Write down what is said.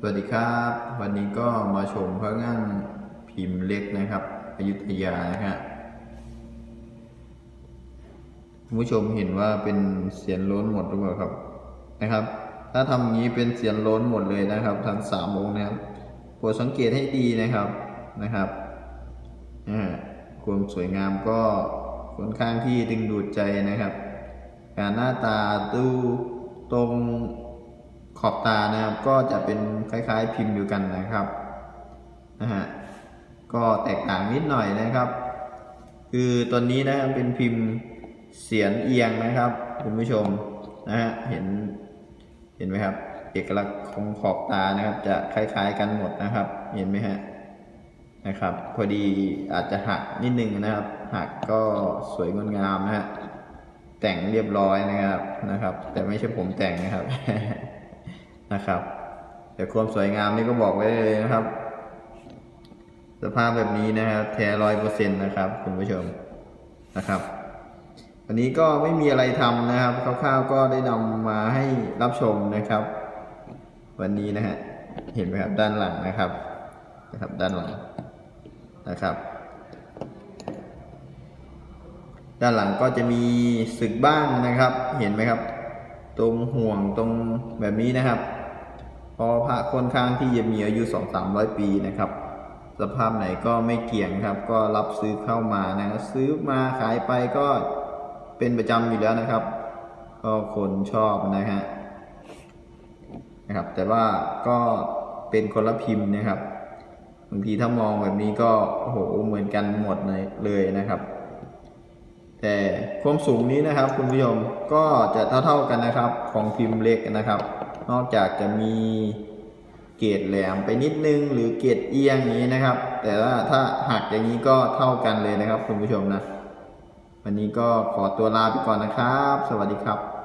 สวัสดีครับ วันนี้ก็มาชมพระงั่งพิมพ์เล็กนะครับอยุธยานะฮะผู้ชมเห็นว่าเป็นเสียนล้นหมดหรือเปล่าครับนะครับ ถ้าทำอย่างนี้เป็นเสียนล้นหมดเลยนะครับ ทั้งสามองค์นะครับโปรดสังเกตให้ดีนะครับนะครับอ่าความสวยงามก็ค่อนข้างที่ดึงดูดใจนะครับ การหน้าตาดูตรง ขอบตานะครับ ก็จะเป็นคล้าย ๆ พิมพ์เดียวกันนะครับนะฮะก็แตกต่างนิดหน่อยนะครับ คือตัวนี้นะครับเป็นพิมพ์เสียนเอียงนะครับคุณผู้ชมนะฮะเห็นเห็นไหมครับ เอกลักษณ์ของขอบตานะครับ จะคล้ายๆกันหมดนะครับ เห็นไหมฮะนะครับ พอดีอาจจะหักนิดนึงนะครับ หักก็สวยงดงามนะฮะแต่งเรียบร้อยนะครับนะครับ แต่ไม่ใช่ผมแต่งนะครับ นะครับแต่ความสวยงามนี่ก็บอกไว้เลยนะครับ สภาพแบบนี้นะครับ แท้ร้อยเปอร์เซ็นต์นะครับคุณผู้ชมนะครับวันนี้ก็ไม่มีอะไรทำนะครับคร่าวๆก็ได้นำมาให้รับชมนะครับ วันนี้นะฮะเห็นไหมครับด้านหลังนะครับนะครับด้านหลังนะครับ ด้านหลังก็จะมีสึกบ้างนะครับ เห็นไหมครับ ตรงห่วงตรงแบบนี้นะครับ เพอพระค่อนข้างที่จะมีอายุสองสามร้อยปีนะครับ สภาพไหนก็ไม่เกี่ยงครับ ก็รับซื้อเข้ามานะซื้อมาขายไปก็เป็นประจำอยู่แล้วนะครับ ก็คนชอบนะฮะนะครับ แต่ว่าก็เป็นคนละพิมพ์นะครับบางทีถ้ามองแบบนี้ก็โอ้โหเหมือนกันหมดเลยเลยนะครับ แต่ความสูงนี้นะครับ คุณผู้ชมก็จะเท่าๆกันนะครับของพิมพ์เล็กนะครับ นอกจากจะมีเกรดแหลมไปนิดนึง หรือเกรดเอียงอย่างนี้นะครับ แต่ว่าถ้าหักอย่างนี้ก็เท่ากันเลยนะครับ คุณผู้ชมนะ วันนี้ก็ขอตัวลาไปก่อนนะครับ สวัสดีครับ